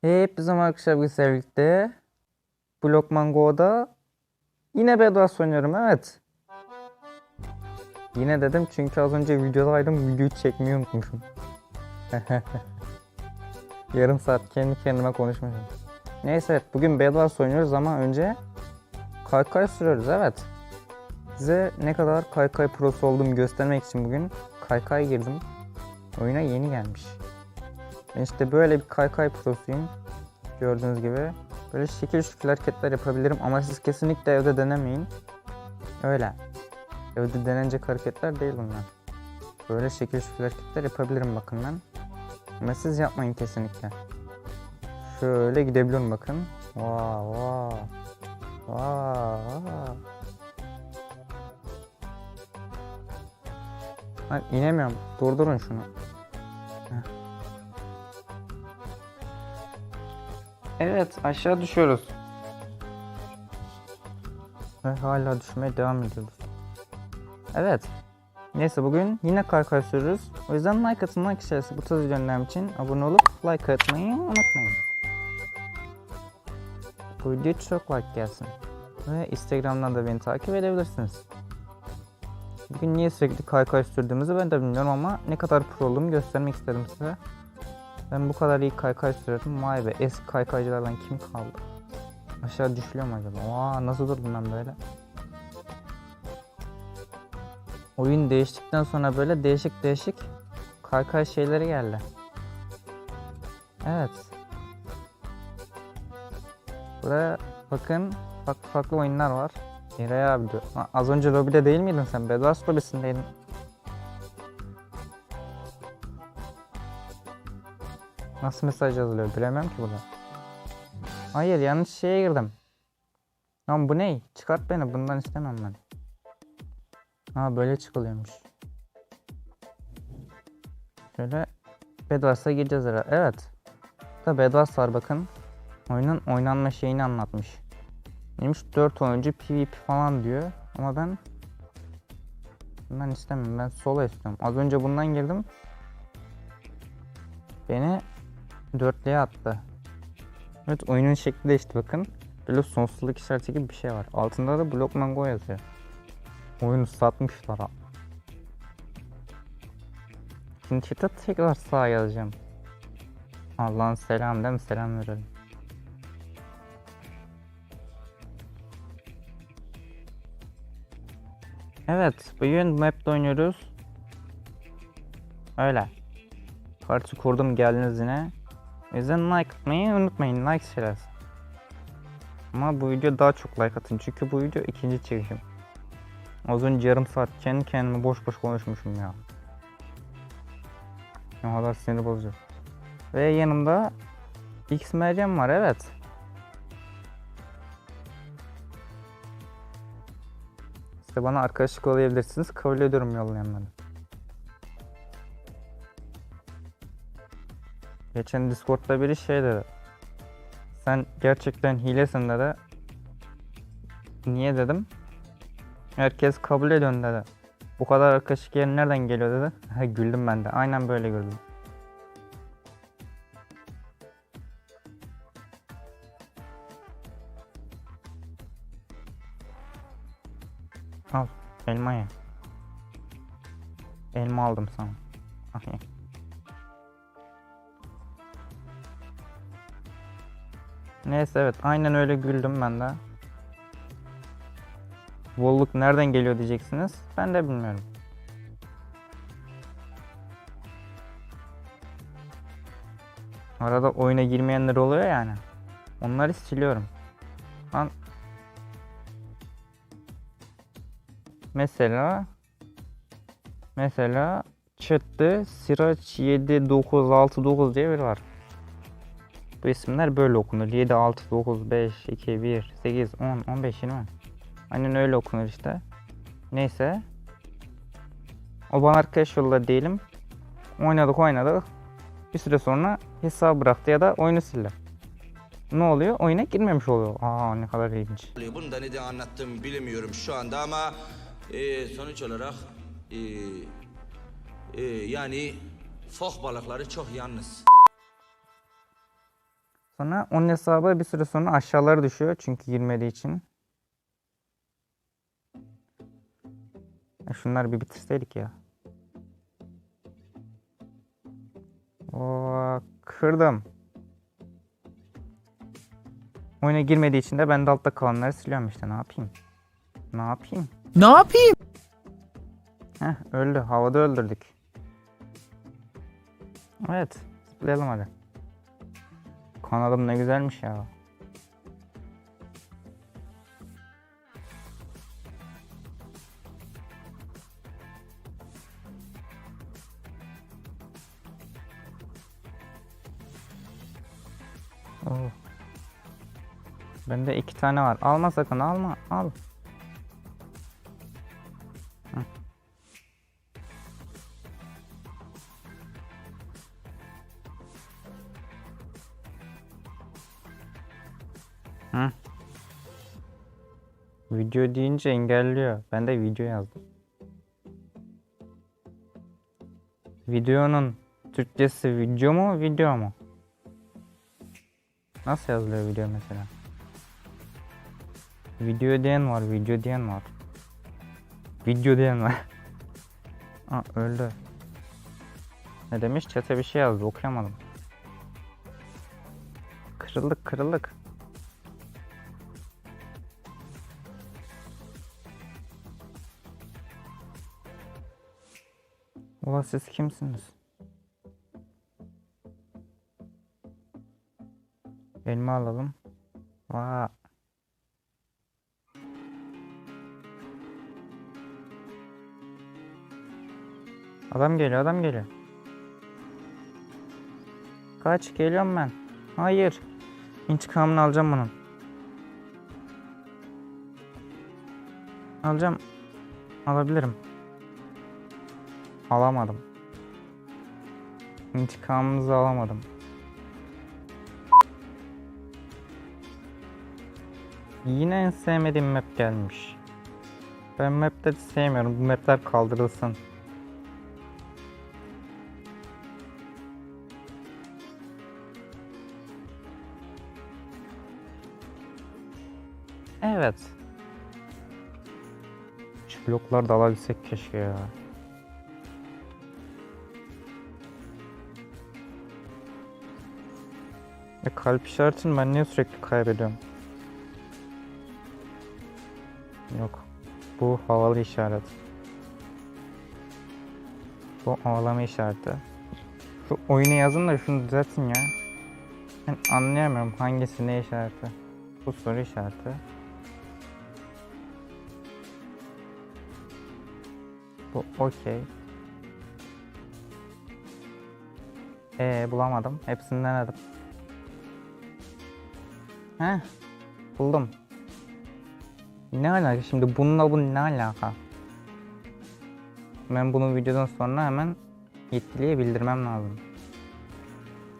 Hepinize arkadaşlar sizlerle birlikte Blockman Go'da yine Bedwars oynuyorum evet. Yine dedim çünkü az önce videodaydım videoyu çekmeyi unutmuşum. Yarım saat kendi kendime konuşmuşum. Neyse evet bugün Bedwars oynuyoruz ama önce kaykay sürüyoruz evet. Size ne kadar kaykay prosu olduğumu göstermek için bugün kaykay girdim. Oyuna yeni gelmiş. İşte böyle bir kaykay prosuyum. Gördüğünüz gibi. Böyle şekil şükür hareketler yapabilirim ama siz kesinlikle evde denemeyin. Öyle. Evde denenecek hareketler değil bunlar. Böyle şekil şükür hareketler yapabilirim bakın ben. Ama siz yapmayın kesinlikle. Şöyle gidebiliyorum bakın. Vaa vaa. Vaa vaa. Lan inemiyorum. Durdurun şunu. Evet aşağı düşüyoruz. Ve hala düşmeye devam ediyoruz. Evet. Neyse bugün yine kaykay sürüyoruz. O yüzden like atın like içerisi bu tarz videolarım için abone olup like atmayı unutmayın. Bu video çok like gelsin. Ve Instagram'dan da beni takip edebilirsiniz. Bugün niye sürekli kaykay sürdüğümüzü ben de bilmiyorum ama ne kadar pro olduğumu göstermek istedim size. Ben bu kadar iyi kaykay sürüyorum. Vay be eski kaykaycılardan kim kaldı? Aşağı düşülüyor mu acaba? Aa nasıl durdum ben böyle? Oyun değiştikten sonra böyle değişik değişik kaykay şeyleri geldi. Evet. Buraya bakın farklı farklı oyunlar var. Eray abi diyor. Az önce lobide değil miydin sen? Bedwars lobisindeydin. Nasıl mesaj yazılıyor bilemem ki burada. Hayır yanlış şeye girdim. Lan bu ne? Çıkart beni bundan istemem ben. Ha böyle çıkılıyormuş. Şöyle Bedwars'a gireceğiz herhalde. Evet. Da Bedwars var bakın. Oyunun oynanma şeyini anlatmış. Neymiş 4 oyuncu PvP falan diyor. Ama ben ben istemem. Ben solo istiyorum. Az önce bundan girdim. Beni dörtlüğe attı. Evet oyunun şekli değişti bakın. Böyle sonsuzluk işareti gibi bir şey var. Altında da Blockman Go yazıyor. Oyunu satmışlar ha. Şimdi chat'e tekrar sağ yazacağım. Allah'ın selam değil mi? Selam verelim. Evet, bugün map'te oynuyoruz. Öyle. Parti kurdum geldiniz yine. O like atmayı unutmayın. Like şeyler. Ama bu video daha çok like atın. Çünkü bu video ikinci çekişim. Az önce yarım saat kendi kendime boş boş konuşmuşum ya. Ne kadar sinir bozucu. Ve yanımda X Meryem var evet. İşte bana arkadaşlık olabilirsiniz. Kabul ediyorum yollayanları. Geçen Discord'da biri şey dedi. Sen gerçekten hilesin dedi. Niye dedim. Herkes kabul ediyor dedi. Bu kadar arkadaşlık yeri nereden geliyor dedi. Güldüm ben de. Aynen böyle güldüm. Al elma ye. Elma aldım sana. Ye. Neyse evet aynen öyle güldüm ben de. Bolluk nereden geliyor diyeceksiniz. Ben de bilmiyorum. Arada oyuna girmeyenler oluyor yani. Onları siliyorum. Lan Mesela Mesela chat'te Siraç 7969 diye biri var. Bu isimler böyle okunur. 7, 6, 9, 5, 2, 1, 8, 10, 15, 20. Aynen öyle okunur işte. Neyse. O bana arkadaş yolladı diyelim. Oynadık oynadık. Bir süre sonra hesabı bıraktı ya da oyunu sildi. Ne oluyor? Oyuna girmemiş oluyor. Aa ne kadar ilginç. Bunu da neden anlattığımı bilemiyorum şu anda ama e, sonuç olarak e, e, yani fok balıkları çok yalnız. Sonra onun hesabı bir süre sonra aşağılara düşüyor çünkü girmediği için. Ya Şunları bir bitirseydik ya. Oo, kırdım. Oyuna girmediği için de ben de altta kalanları siliyorum işte ne yapayım. Ne yapayım? Ne yapayım? Heh öldü. Havada öldürdük. Evet. Zıplayalım hadi. Kanadım ne güzelmiş ya. Oh. Bende iki tane var. Alma sakın alma. Al. Video deyince engelliyor. Ben de video yazdım. Videonun Türkçesi video mu video mu? Nasıl yazılıyor video mesela? Video diyen var, video diyen var. Video diyen var. Aa öldü. Ne demiş? Çete bir şey yazdı okuyamadım. Kırıldık kırıldık. Ulan siz kimsiniz? Elma alalım. Vaa. Adam geliyor, adam geliyor. Kaç, geliyorum ben. Hayır. İntikamını alacağım bunun. Alacağım. Alabilirim. Alamadım. İntikamımızı alamadım. Yine en sevmediğim map gelmiş. Ben mapleri sevmiyorum. Bu mapler kaldırılsın. Evet. Şu bloklar da alabilsek keşke ya. Kalp işaretini ben niye sürekli kaybediyorum? Yok. Bu havalı işaret. Bu ağlama işareti. Şu oyunu yazın da şunu düzeltin ya. Ben anlayamıyorum hangisi ne işareti. Bu soru işareti. Bu okey. Ee bulamadım. Hepsini denedim. Heh. Buldum. Ne alaka şimdi bununla bu ne alaka? Ben bunu videodan sonra hemen yetkiliye bildirmem lazım.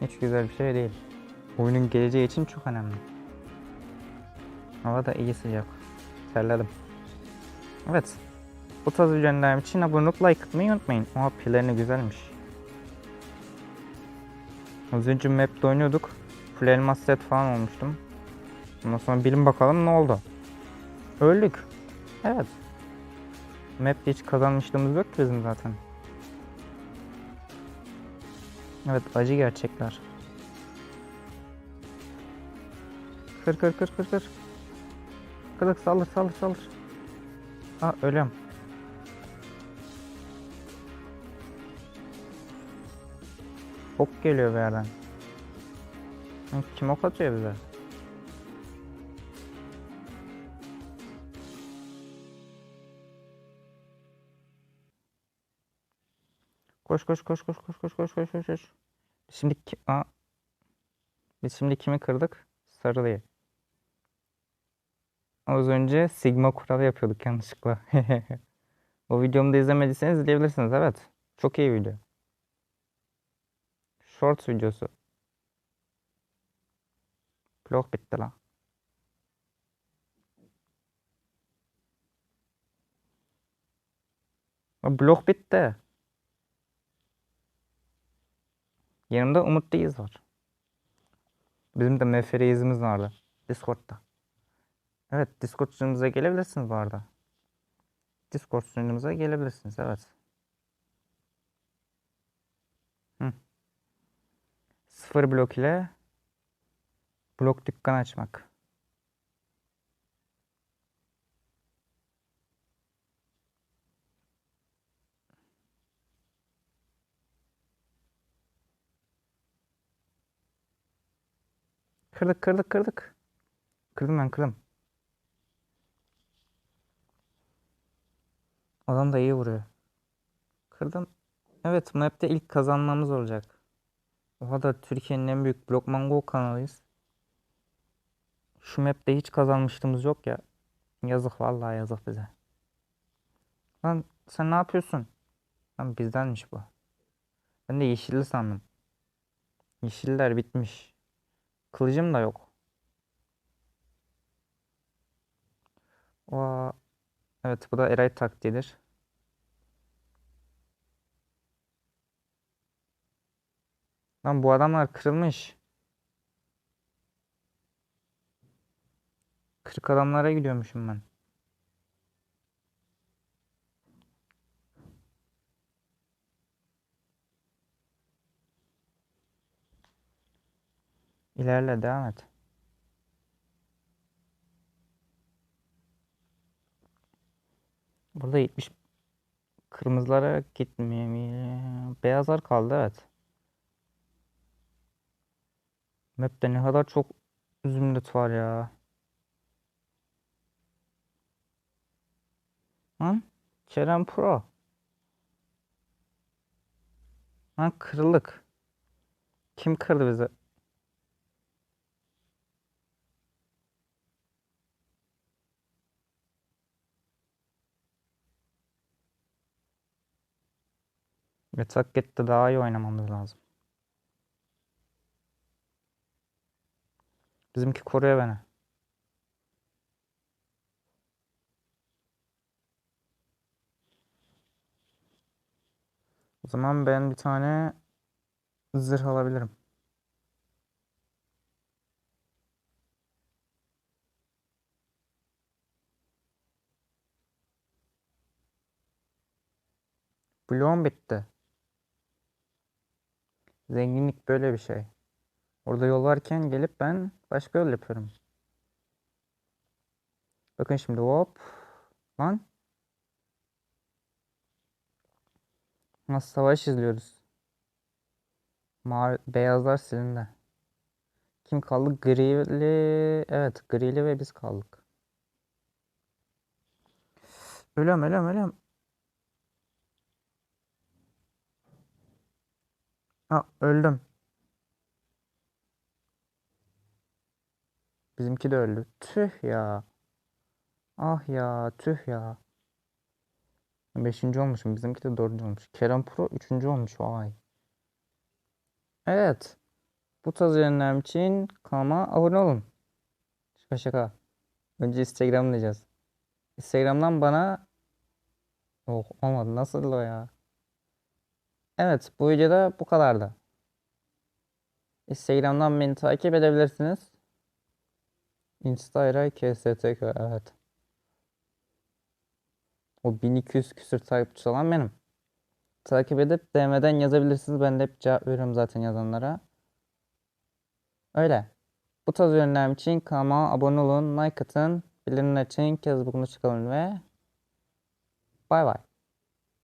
Hiç güzel bir şey değil. Oyunun geleceği için çok önemli. Hava da iyi sıcak. Terledim. Evet. Bu tarz videolarım için abone like atmayı unutmayın. Oha pillerini güzelmiş. Az önce map'te oynuyorduk. Full elmas set falan olmuştum. Ondan sonra bilin bakalım ne oldu. Öldük. Evet. Map'te hiç kazanmışlığımız yok ki bizim zaten. Evet acı gerçekler. Kır kır kır kır kır. Kılık saldır saldır saldır. Aa ölüyorum. Ok geliyor bir yerden. Kim ok atıyor bize? Koş koş koş koş koş koş koş koş koş koş. Şimdi ki Aa. Biz şimdi kimi kırdık? Sarılıyı. Az önce Sigma kuralı yapıyorduk yanlışlıkla. O videomu da izlemediyseniz izleyebilirsiniz. Evet. Çok iyi video. Shorts videosu. Blok bitti. Lan Blok bitti. Yanımda Umut Deyiz var. Bizim de MFR'izimiz vardı. Discord'da. Evet Discord sunucumuza gelebilirsiniz bu arada. Discord sunucumuza gelebilirsiniz evet. Hı. Sıfır blok ile blok dükkan açmak. Kırdık kırdık kırdık. Kırdım ben kırdım. Adam da iyi vuruyor. Kırdım. Evet map'te ilk kazanmamız olacak. Oha da Türkiye'nin en büyük Blokman Go kanalıyız. Şu map'te hiç kazanmışlığımız yok ya. Yazık vallahi yazık bize. Lan sen ne yapıyorsun? Lan bizdenmiş bu. Ben de yeşilli sandım. Yeşiller bitmiş. Kılıcım da yok. Oha. Evet bu da Eray taktiğidir. Lan bu adamlar kırılmış. Kırık adamlara gidiyormuşum ben. İlerle devam et. Burada 70 kırmızılara gitmiyor. Beyazlar kaldı evet. Map'te ne kadar çok zümrüt var ya. Lan Kerem Pro. Lan kırılık. Kim kırdı bizi? Metaket'te daha iyi oynamamız lazım. Bizimki koruyor beni. O zaman ben bir tane zırh alabilirim. Bloğum bitti. Zenginlik böyle bir şey. Orada yol varken gelip ben başka yol yapıyorum. Bakın şimdi hop. Lan. Nasıl savaş izliyoruz. Mavi, beyazlar silindi. Kim kaldı? Grili. Evet Grili ve biz kaldık. Ölüyorum ölüyorum ölüyorum. Ha öldüm. Bizimki de öldü. Tüh ya. Ah ya tüh ya. Beşinci olmuşum. Bizimki de dördüncü olmuş. Kerem Pro üçüncü olmuş. Vay. Evet. Bu tarz yayınlarım için kanalıma abone olun. Şaka şaka. Önce Instagram diyeceğiz. Instagram'dan bana Oh olmadı. Nasıl o ya? Evet bu videoda bu kadardı. Instagram'dan beni takip edebilirsiniz. Instagram KSTK evet. O 1200 küsür takipçi olan benim. Takip edip DM'den yazabilirsiniz. Ben de hep cevap veriyorum zaten yazanlara. Öyle. Bu tarz ürünlerim için kanalıma abone olun, like atın, bildirimler için kez bugün çıkalım ve bay bay.